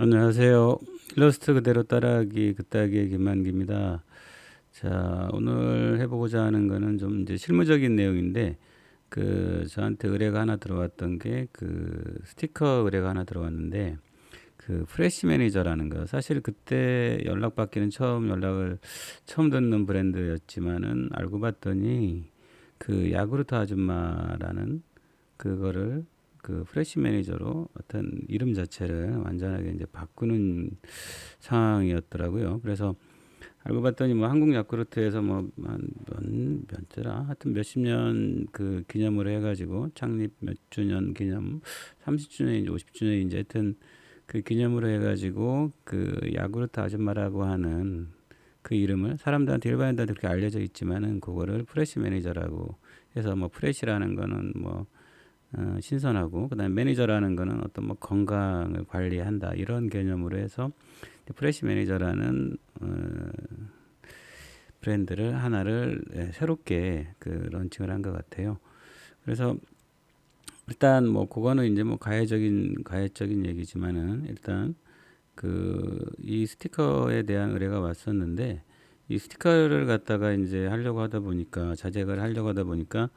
안녕하세요. 일러스트 그대로 따라하기 그따기의 김만기입니다. 자, 오늘 해보고자 하는 거는 좀 이제 실무적인 내용인데, 그, 저한테 의뢰가 하나 들어왔던 게, 그, 스티커 의뢰가 하나 들어왔는데, 그, 프레시 매니저라는 거. 사실 그때 연락받기는 처음 연락을, 처음 듣는 브랜드였지만은, 알고 봤더니, 그, 야구르트 아줌마라는 그거를 그 프레시 매니저로 어떤 이름 자체를 완전하게 이제 바꾸는 상황이었더라고요. 그래서 알고 봤더니 뭐 한국 야쿠르트에서 뭐한몇 몇째라 하여튼 몇십 년 그 기념으로 해가지고 창립 몇 주년 기념 30주년인지 50주년인지 하여튼 그 기념으로 해가지고 그 야구르트 아줌마라고 하는 그 이름을 사람들한테 일반인들한테 그렇게 알려져 있지만은 그거를 프레시 매니저라고 해서 뭐 프레시라는 거는 뭐 어, 신선하고 그다음에 매니저라는 거는 어떤 뭐 건강을 관리한다 이런 개념으로 해서 프레시 매니저라는 어, 브랜드를 하나를 예, 새롭게 그 런칭을 한 것 같아요. 그래서 일단 뭐 그거는 이제 뭐 가해적인 가해적인 얘기지만은 일단 그 이 스티커에 대한 의뢰가 왔었는데 이 스티커를 갖다가 이제 하려고 하다 보니까 자재를 하려고 하다 보니까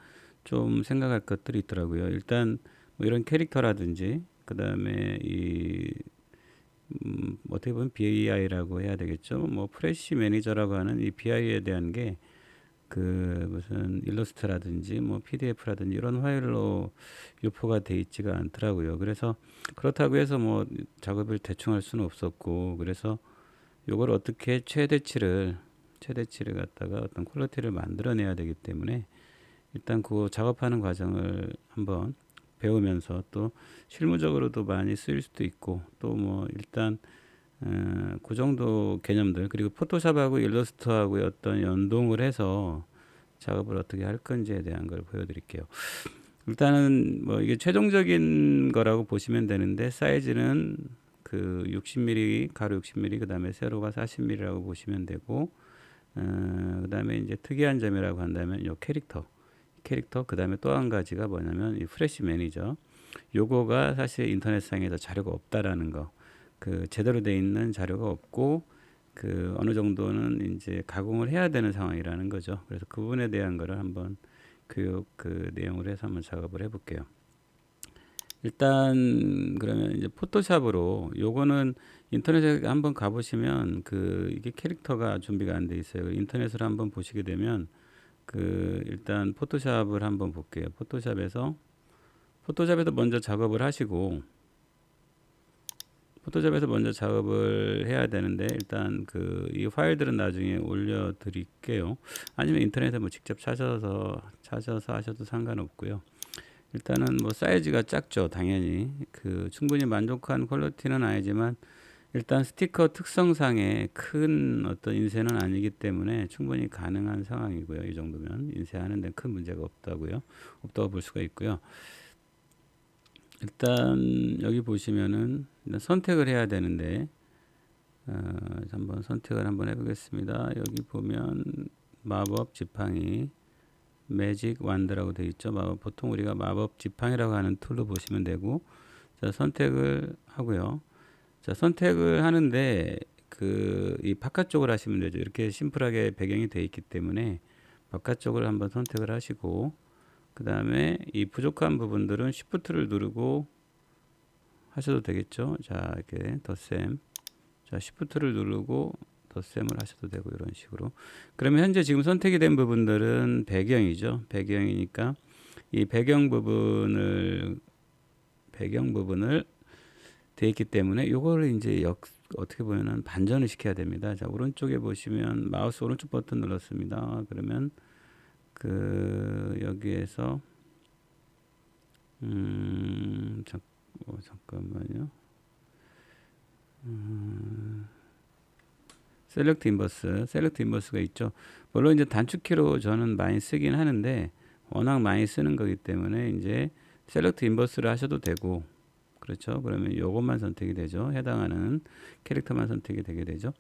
좀 생각할 것들이 있더라고요. 일단 뭐 이런 캐릭터라든지 그 다음에 이 음, 어떻게 보면 BI라고 해야 되겠죠. 뭐 프레시 매니저라고 하는 이 BI에 대한 게 그 무슨 일러스트라든지 뭐 PDF라든지 이런 파일로 유포가 돼 있지가 않더라고요. 그래서 그렇다고 해서 뭐 작업을 대충 할 수는 없었고 그래서 요걸 어떻게 최대치를 최대치를 갖다가 어떤 퀄리티를 만들어내야 되기 때문에 일단 그 작업하는 과정을 한번 배우면서 또 실무적으로도 많이 쓰일 수도 있고 또 뭐 일단 어, 그 정도 개념들 그리고 포토샵하고 일러스트하고 어떤 연동을 해서 작업을 어떻게 할 건지에 대한 걸 보여드릴게요. 일단은 뭐 이게 최종적인 거라고 보시면 되는데 사이즈는 그 60mm 가로 60mm 그 다음에 세로가 40mm라고 보시면 되고 어, 그 다음에 이제 특이한 점이라고 한다면 요 캐릭터 캐릭터 그 다음에 또 한 가지가 뭐냐면 이 프레시 매니저 요거가 사실 인터넷상에서 자료가 없다라는 거 그 제대로 돼 있는 자료가 없고 그 어느 정도는 이제 가공을 해야 되는 상황이라는 거죠. 그래서 그 부분에 대한 거를 한번 교육 그 내용을 해서 한번 작업을 해 볼게요. 일단 그러면 이제 포토샵으로 요거는 인터넷에 한번 가보시면 그 이게 캐릭터가 준비가 안 돼 있어요. 인터넷으로 한번 보시게 되면 그 일단 포토샵을 한번 볼게요. 포토샵에서 포토샵에서 먼저 작업을 하시고 포토샵에서 먼저 작업을 해야 되는데 일단 그 이 파일들은 나중에 올려 드릴게요. 아니면 인터넷에 뭐 직접 찾아서 찾아서 하셔도 상관없고요. 일단은 뭐 사이즈가 작죠. 당연히 그 충분히 만족한 퀄리티는 아니지만 일단 스티커 특성상의 큰 어떤 인쇄는 아니기 때문에 충분히 가능한 상황이고요. 이 정도면 인쇄하는 데큰 문제가 없다고요. 없다고 볼 수가 있고요. 일단 여기 보시면은 선택을 해야 되는데 어, 한번 선택을 한번 해보겠습니다. 여기 보면 마법 지팡이 매직 완드라고 되어 있죠. 마법, 보통 우리가 마법 지팡이라고 하는 툴로 보시면 되고 자, 선택을 하고요. 자, 선택을 하는데 그 이 바깥쪽을 하시면 되죠. 이렇게 심플하게 배경이 되어 있기 때문에 바깥쪽을 한번 선택을 하시고 그 다음에 이 부족한 부분들은 Shift를 누르고 하셔도 되겠죠. 자, 이렇게 덧셈. 자, Shift를 누르고 덧셈을 하셔도 되고 이런 식으로. 그러면 현재 지금 선택이 된 부분들은 배경이죠. 배경이니까 이 배경 부분을 배경 부분을 돼 있기 때문에 요거를 이제 역 어떻게 보면은 반전을 시켜야 됩니다. 자, 오른쪽에 보시면 마우스 오른쪽 버튼 눌렀습니다. 그러면 그 여기에서 음, 잠, 어, 잠깐만요. 음, 셀렉트 인버스, 셀렉트 인버스가 있죠. 물론 이제 단축키로 저는 많이 쓰긴 하는데 워낙 많이 쓰는 거기 때문에 이제 셀렉트 인버스를 하셔도 되고 그렇죠. 그러면 요것만 선택이 되죠. 해당하는 캐릭터만 선택이 되게 되죠.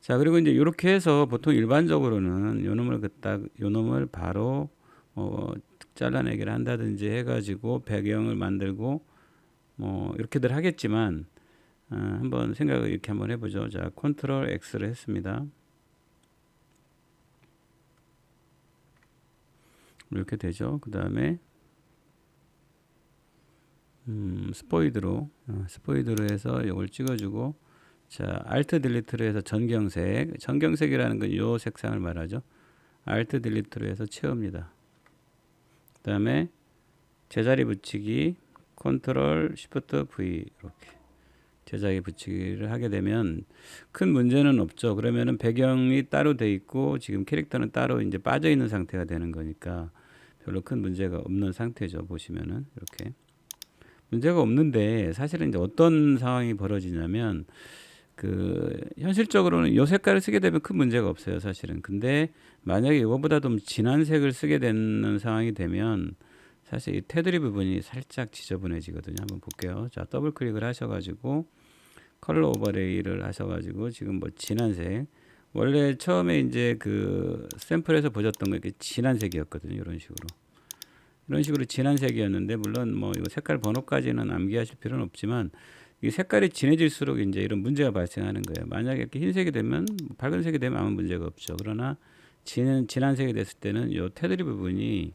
자, 그리고 이제 이렇게 해서 보통 일반적으로는 요 놈을 그딱 요 놈을 바로 어 잘라내기를 한다든지 해 가지고 배경을 만들고 뭐 이렇게들 하겠지만 어, 한번 생각을 이렇게 한번 해 보죠. 자, 컨트롤 X를 했습니다. 이렇게 되죠. 그 다음에 음, 스포이드로 어, 스포이드로 해서 이걸 찍어주고 자 알트 딜리트로 해서 전경색 전경색이라는 건 요 색상을 말하죠. 알트 딜리트로 해서 채웁니다. 그 다음에 제자리 붙이기 컨트롤 쉬프트 V 이렇게 제자리 붙이기를 하게 되면 큰 문제는 없죠. 그러면은 배경이 따로 돼 있고 지금 캐릭터는 따로 이제 빠져 있는 상태가 되는 거니까 별로 큰 문제가 없는 상태죠. 보시면은 이렇게 문제가 없는데 사실은 이제 어떤 상황이 벌어지냐면 그 현실적으로는 요 색깔을 쓰게 되면 큰 문제가 없어요. 사실은. 근데 만약에 이거보다 좀 진한 색을 쓰게 되는 상황이 되면 사실 이 테두리 부분이 살짝 지저분해지거든요. 한번 볼게요. 자, 더블 클릭을 하셔가지고 컬러 오버레이를 하셔가지고 지금 뭐 진한 색 원래 처음에 이제 그 샘플에서 보셨던 거 이렇게 진한 색이었거든요. 이런 식으로 이런 식으로 진한 색이었는데 물론 뭐 이거 색깔 번호까지는 암기하실 필요는 없지만 이 색깔이 진해질수록 이제 이런 문제가 발생하는 거예요. 만약에 이렇게 흰색이 되면 밝은 색이 되면 아무 문제가 없죠. 그러나 진 진한 색이 됐을 때는 요 테두리 부분이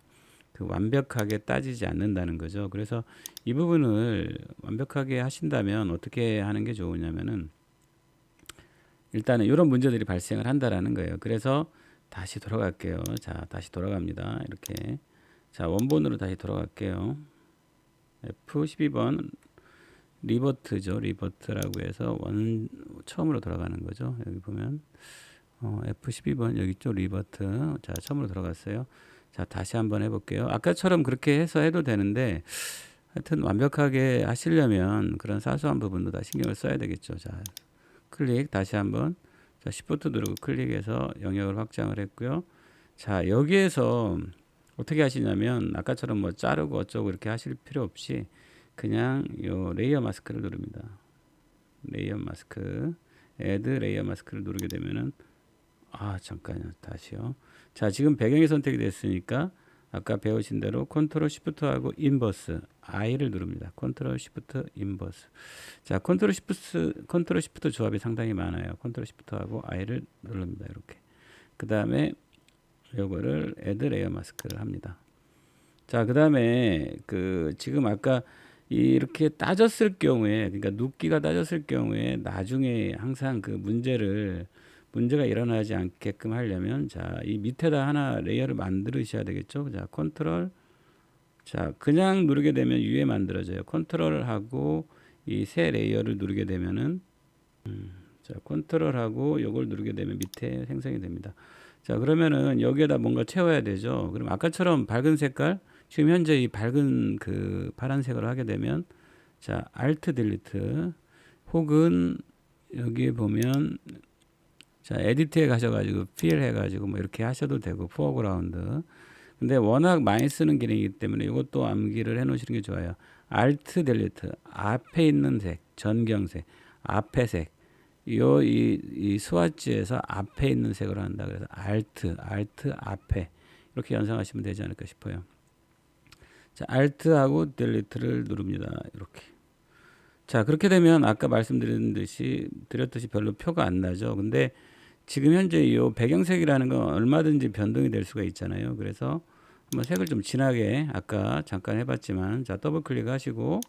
그 완벽하게 따지지 않는다는 거죠. 그래서 이 부분을 완벽하게 하신다면 어떻게 하는 게 좋으냐면은 일단은 이런 문제들이 발생을 한다라는 거예요. 그래서 다시 돌아갈게요. 자, 다시 돌아갑니다. 이렇게. 자, 원본으로 다시 돌아갈게요. F12번 리버트죠. 리버트라고 해서 원 처음으로 돌아가는 거죠. 여기 보면 어, F12번 여기 있죠. 리버트. 자, 처음으로 들어갔어요. 자, 다시 한번 해볼게요. 아까처럼 그렇게 해서 해도 되는데 하여튼 완벽하게 하시려면 그런 사소한 부분도 다 신경을 써야 되겠죠. 자, 클릭 다시 한번 자, Shift 누르고 클릭해서 영역을 확장을 했고요. 자, 여기에서 어떻게 하시냐면 아까처럼 뭐 자르고 어쩌고 이렇게 하실 필요 없이 그냥 요 레이어 마스크를 누릅니다. 레이어 마스크, 애드 레이어 마스크를 누르게 되면은 아 잠깐요 다시요. 자 지금 배경이 선택이 됐으니까 아까 배우신 대로 컨트롤 시프트하고 인버스 I를 누릅니다. 컨트롤 시프트 인버스. 자 컨트롤 시프트 컨트롤 시프트 조합이 상당히 많아요. 컨트롤 시프트하고 I를 누릅니다. 이렇게. 그 다음에 요거를 애드 레이어 마스크를 합니다. 자, 그다음에 그 지금 아까 이렇게 따졌을 경우에 그러니까 눕기가 따졌을 경우에 나중에 항상 그 문제를 문제가 일어나지 않게끔 하려면 자, 이 밑에다 하나 레이어를 만들으셔야 되겠죠. 자, 컨트롤 자, 그냥 누르게 되면 위에 만들어져요. 컨트롤하고 이 새 레이어를 누르게 되면은 음, 자, 컨트롤하고 요걸 누르게 되면 밑에 생성이 됩니다. 자, 그러면은 여기에다 뭔가 채워야 되죠. 그럼 아까처럼 밝은 색깔, 지금 현재 이 밝은 그 파란색으로 하게 되면 자, Alt 딜리트 혹은 여기 보면 자, 에디트에 가셔가지고 필 해가지고 뭐 이렇게 하셔도 되고 포어그라운드. 근데 워낙 많이 쓰는 기능이기 때문에 이것도 암기를 해 놓으시는 게 좋아요. Alt 딜리트 앞에 있는 색, 전경색, 앞에 색. 요, 이, 이 스와치에서 앞에 있는 색으로 한다. 그래서 Alt, Alt 앞에. 이렇게 연상하시면 되지 않을까 싶어요. 자, Alt하고 Delete를 누릅니다. 이렇게. 자, 그렇게 되면 아까 말씀드린 듯이, 드렸듯이 별로 표가 안 나죠. 근데 지금 현재 이 배경색이라는 건 얼마든지 변동이 될 수가 있잖아요. 그래서 한번 색을 좀 진하게 아까 잠깐 해봤지만, 자, 더블 클릭 하시고,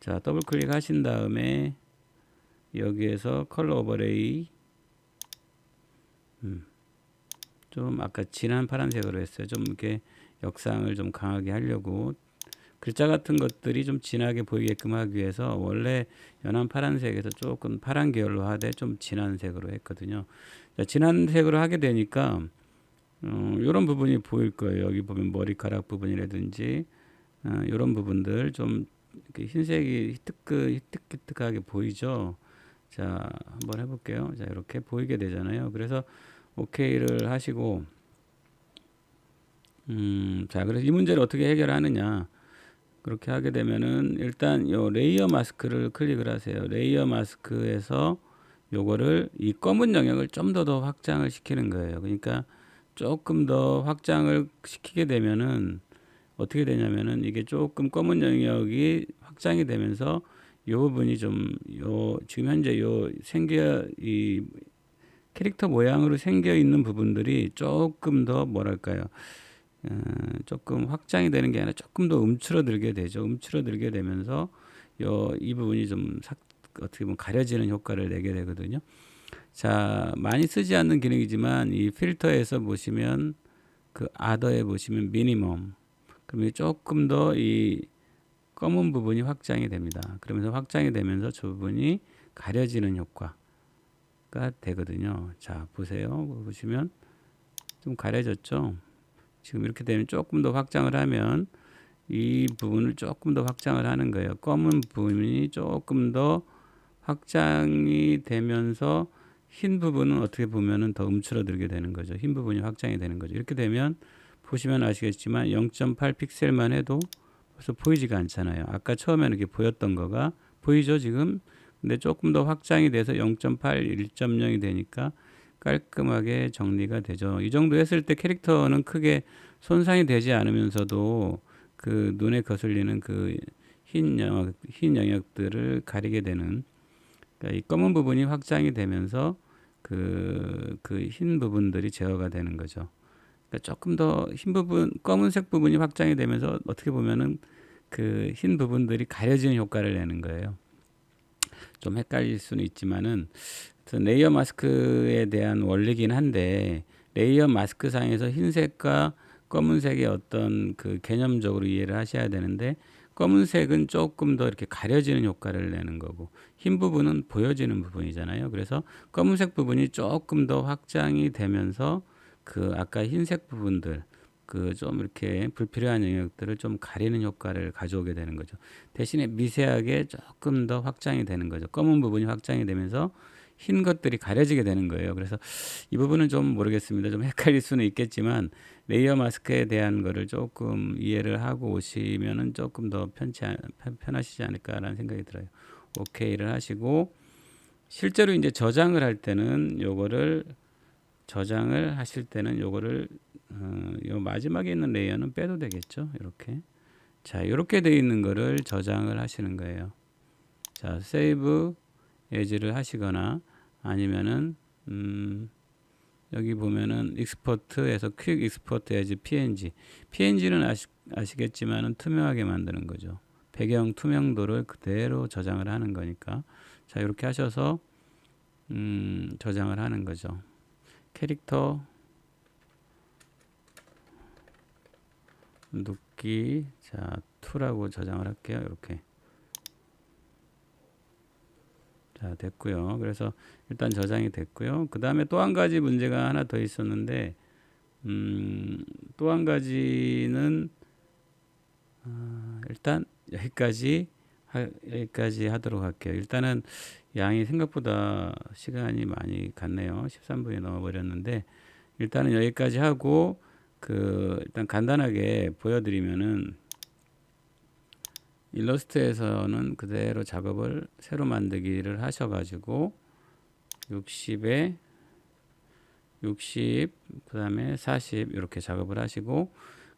자, 더블 클릭 하신 다음에 여기에서 컬러 오버레이 음, 좀 아까 진한 파란색으로 했어요. 좀 이렇게 역상을 좀 강하게 하려고 글자 같은 것들이 좀 진하게 보이게끔 하기 위해서 원래 연한 파란색에서 조금 파란 계열로 하되 좀 진한 색으로 했거든요. 자, 진한 색으로 하게 되니까 어, 이런 부분이 보일 거예요. 여기 보면 머리카락 부분이라든지 어, 이런 부분들 좀 흰색이 희뜩 희뜩희뜩하게 보이죠. 자, 한번 해볼게요. 자, 이렇게 보이게 되잖아요. 그래서 OK를 하시고, 음, 자, 그래서 이 문제를 어떻게 해결하느냐. 그렇게 하게 되면은 일단 요 레이어 마스크를 클릭을 하세요. 레이어 마스크에서 요거를 이 검은 영역을 좀 더 더 확장을 시키는 거예요. 그러니까 조금 더 확장을 시키게 되면은 어떻게 되냐면은 이게 조금 검은 영역이 확장이 되면서 이 부분이 좀 요 지금 현재 요 생겨 이 캐릭터 모양으로 생겨 있는 부분들이 조금 더 뭐랄까요? 어, 조금 확장이 되는 게 아니라 조금 더 움츠러들게 되죠. 움츠러들게 되면서 요 이 부분이 좀 삭, 어떻게 보면 가려지는 효과를 내게 되거든요. 자, 많이 쓰지 않는 기능이지만 이 필터에서 보시면 그 아더에 보시면 미니멈 그러면 조금 더이 검은 부분이 확장이 됩니다. 그러면서 확장이 되면서 저 부분이 가려지는 효과가 되거든요. 자, 보세요. 보시면 좀 가려졌죠. 지금 이렇게 되면 조금 더 확장을 하면 이 부분을 조금 더 확장을 하는 거예요. 검은 부분이 조금 더 확장이 되면서 흰 부분은 어떻게 보면은 더 움츠러들게 되는 거죠. 흰 부분이 확장이 되는 거죠. 이렇게 되면 보시면 아시겠지만 0.8 픽셀만 해도 벌써 보이지가 않잖아요. 아까 처음에는 이렇게 보였던 거가 보이죠 지금? 근데 조금 더 확장이 돼서 0.8, 1.0이 되니까 깔끔하게 정리가 되죠. 이 정도 했을 때 캐릭터는 크게 손상이 되지 않으면서도 그 눈에 거슬리는 그 흰 영역, 흰 영역들을 가리게 되는 그러니까 이 검은 부분이 확장이 되면서 그, 그 흰 부분들이 제어가 되는 거죠. 그러니까 조금 더 흰 부분, 검은색 부분이 확장이 되면서 어떻게 보면은 그 흰 부분들이 가려지는 효과를 내는 거예요. 좀 헷갈릴 수는 있지만은 레이어 마스크에 대한 원리긴 한데 레이어 마스크 상에서 흰색과 검은색의 어떤 그 개념적으로 이해를 하셔야 되는데 검은색은 조금 더 이렇게 가려지는 효과를 내는 거고 흰 부분은 보여지는 부분이잖아요. 그래서 검은색 부분이 조금 더 확장이 되면서 그 아까 흰색 부분들 그 좀 이렇게 불필요한 영역들을 좀 가리는 효과를 가져오게 되는 거죠. 대신에 미세하게 조금 더 확장이 되는 거죠. 검은 부분이 확장이 되면서 흰 것들이 가려지게 되는 거예요. 그래서 이 부분은 좀 모르겠습니다. 좀 헷갈릴 수는 있겠지만 레이어 마스크에 대한 거를 조금 이해를 하고 오시면은 조금 더 편치 편하시지 않을까라는 생각이 들어요. 오케이를 하시고 실제로 이제 저장을 할 때는 요거를 저장을 하실 때는 요거를 어, 요 마지막에 있는 레이어는 빼도 되겠죠. 이렇게 자 이렇게 되어 있는 거를 저장을 하시는 거예요. 자 세이브 에즈를 하시거나 아니면은 음, 여기 보면은 익스포트에서 퀵 익스포트 에즈 PNG PNG는 아시, 아시겠지만은 투명하게 만드는 거죠. 배경 투명도를 그대로 저장을 하는 거니까 자 이렇게 하셔서 음, 저장을 하는 거죠. 캐릭터 눕기 자 2라고 저장을 할게요. 이렇게 자 됐고요. 그래서 일단 저장이 됐고요. 그 다음에 또 한 가지 문제가 하나 더 있었는데 음, 또 한 가지는 어, 일단 여기까지 하, 여기까지 하도록 할게요. 일단은 양이 생각보다 시간이 많이 갔네요. 13분이 넘어버렸는데 일단은 여기까지 하고 그 일단 간단하게 보여드리면은 일러스트에서는 그대로 작업을 새로 만들기를 하셔가지고 60에 60, 그 다음에 40 이렇게 작업을 하시고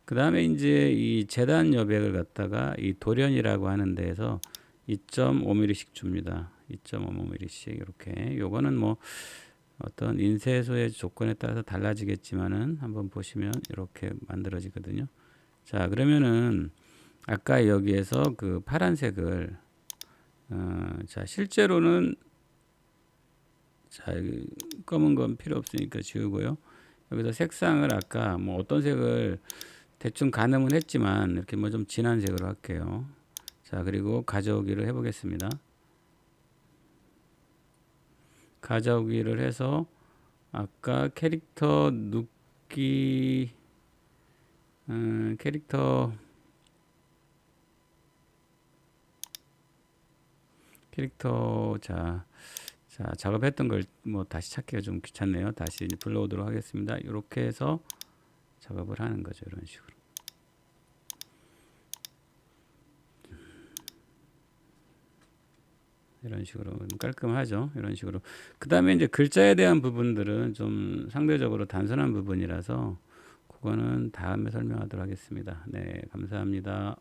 그 다음에 이제 이 재단 여백을 갖다가 이 돌연이라고 하는 데에서 2.5mm씩 줍니다. 2.5mm씩 이렇게 요거는 뭐 어떤 인쇄소의 조건에 따라서 달라지겠지만은 한번 보시면 이렇게 만들어지거든요. 자 그러면은 아까 여기에서 그 파란색을 어, 자 실제로는 자 검은 건 필요 없으니까 지우고요. 여기서 색상을 아까 뭐 어떤 색을 대충 가늠은 했지만 이렇게 뭐 좀 진한 색으로 할게요. 자 그리고 가져오기를 해보겠습니다. 가져오기를 해서 아까 캐릭터 눕기 음, 캐릭터 캐릭터 자, 자 작업했던 걸 뭐 다시 찾기가 좀 귀찮네요. 다시 불러오도록 하겠습니다. 이렇게 해서 작업을 하는 거죠. 이런 식으로. 이런 식으로 깔끔하죠. 이런 식으로. 그 다음에 이제 글자에 대한 부분들은 좀 상대적으로 단순한 부분이라서 그거는 다음에 설명하도록 하겠습니다. 네, 감사합니다.